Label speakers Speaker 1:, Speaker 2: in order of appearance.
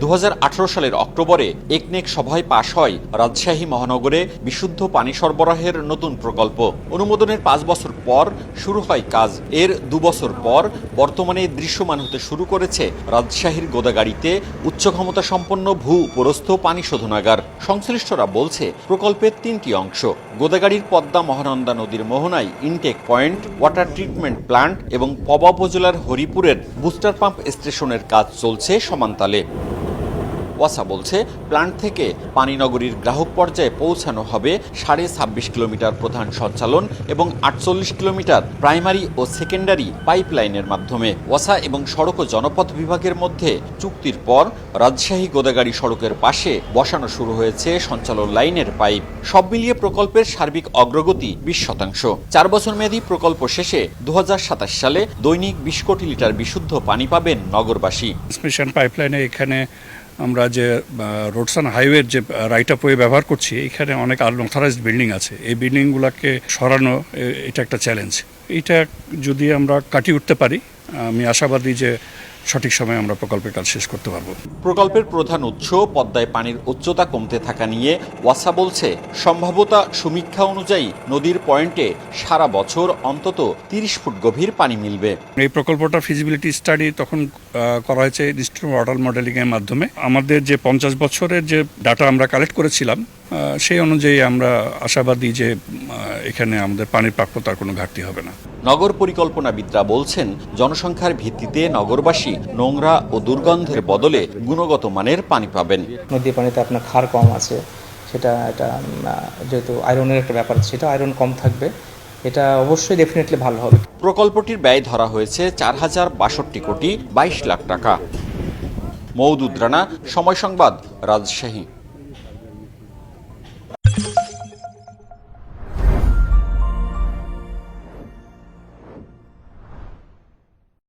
Speaker 1: দু হাজার আঠারো সালের অক্টোবরে একনেক সভায় পাশ হয় রাজশাহী মহানগরে বিশুদ্ধ পানি সরবরাহের নতুন প্রকল্প। অনুমোদনের পাঁচ বছর পর শুরু হয় কাজ। এর দু বছর পর বর্তমানে দৃশ্যমান হতে শুরু করেছে রাজশাহীর গোদাগাড়িতে উচ্চ ক্ষমতা সম্পন্ন ভূ উপরস্থ পানি শোধনাগার। সংশ্লিষ্টরা বলছে, প্রকল্পের তিনটি অংশ, গোদাগাড়ির পদ্মা মহানন্দা নদীর মোহনায় intake point water treatment plant এবং পবা উপজেলার হরিপুরের বুস্টার পাম্প স্টেশনের কাজ চলছে সমান্তালে। ওয়াসা বলছে প্ল্যান্ট থেকে পানিনগরীর গ্রাহক পর্যায়ে পৌঁছানো হবে সাড়ে ছাব্বিশ কিলোমিটার প্রধান সঞ্চালন এবং আটচল্লিশ কিলোমিটার প্রাইমারি ও সেকেন্ডারি পাইপলাইনের মাধ্যমে। ওয়াসা এবং সড়ক ও জনপথ বিভাগের মধ্যে চুক্তির পর রাজশাহী গোদাগাড়ি সড়কের পাশে বসানো শুরু হয়েছে সঞ্চালন লাইনের পাইপ। সব মিলিয়ে প্রকল্পের সার্বিক অগ্রগতি বিশ শতাংশ। চার বছর মেয়াদী প্রকল্প শেষে দু হাজার সাতাশ সালে দৈনিক বিশ কোটি লিটার বিশুদ্ধ পানি পাবেন নগরবাসী।
Speaker 2: ট্রান্সমিশন পাইপলাইনে এখানে আমরা যে রোডসান হাইওয়ের যে রাইট অফ ওয়ে ব্যবহার করছি এখানে অনেক আনঅথরাইজড বিল্ডিং আছে। এই বিল্ডিংগুলোকে সরানো এটা একটা চ্যালেঞ্জ এটা যদি আমরা কাটিয়ে উঠতে পারি, আমি আশাবাদী যে সঠিক সময়ে আমরা প্রকল্পের কাজ শেষ করতে পারব।
Speaker 1: প্রকল্পের প্রধান উৎস পদ্মায় পানির উচ্চতা কমতে থাকা নিয়ে ওয়াসা বলছে সম্ভাব্যতা সমীক্ষা অনুযায়ী নদীর পয়েন্টে সারা বছর অন্তত তিরিশ ফুট গভীর পানি মিলবে।
Speaker 2: এই প্রকল্পটা ফিজিবিলিটি স্টাডি তখন করা হয়েছে ওয়াটার মডেলিং এর মাধ্যমে। আমাদের যে পঞ্চাশ বছরের যে ডাটা আমরা কালেক্ট করেছিলাম সেই অনুযায়ী আমরা আশাবাদী যে এখানে আমাদের পানির প্রাপ্যতার কোনো ঘাটতি হবে না।
Speaker 1: নগর পরিকল্পনাবিদরা বলছেন জনসংখ্যার ভিত্তিতে নগরবাসী নোংরা ও দুর্গন্ধের বদলে গুণগত মানের পানি পাবেন।
Speaker 3: নদীর পানিতে আপনার ক্ষার কম আছে সেটা এটা যেহেতু আয়রনের একটা ব্যাপার আছে সেটা আয়রন কম থাকবে এটা অবশ্যই ডেফিনেটলি ভালো হবে।
Speaker 1: প্রকল্পটির ব্যয় ধরা হয়েছে চার হাজার বাষট্টি কোটি বাইশ লাখ টাকা। মৌদুদ রানা সময় সংবাদ রাজশাহী।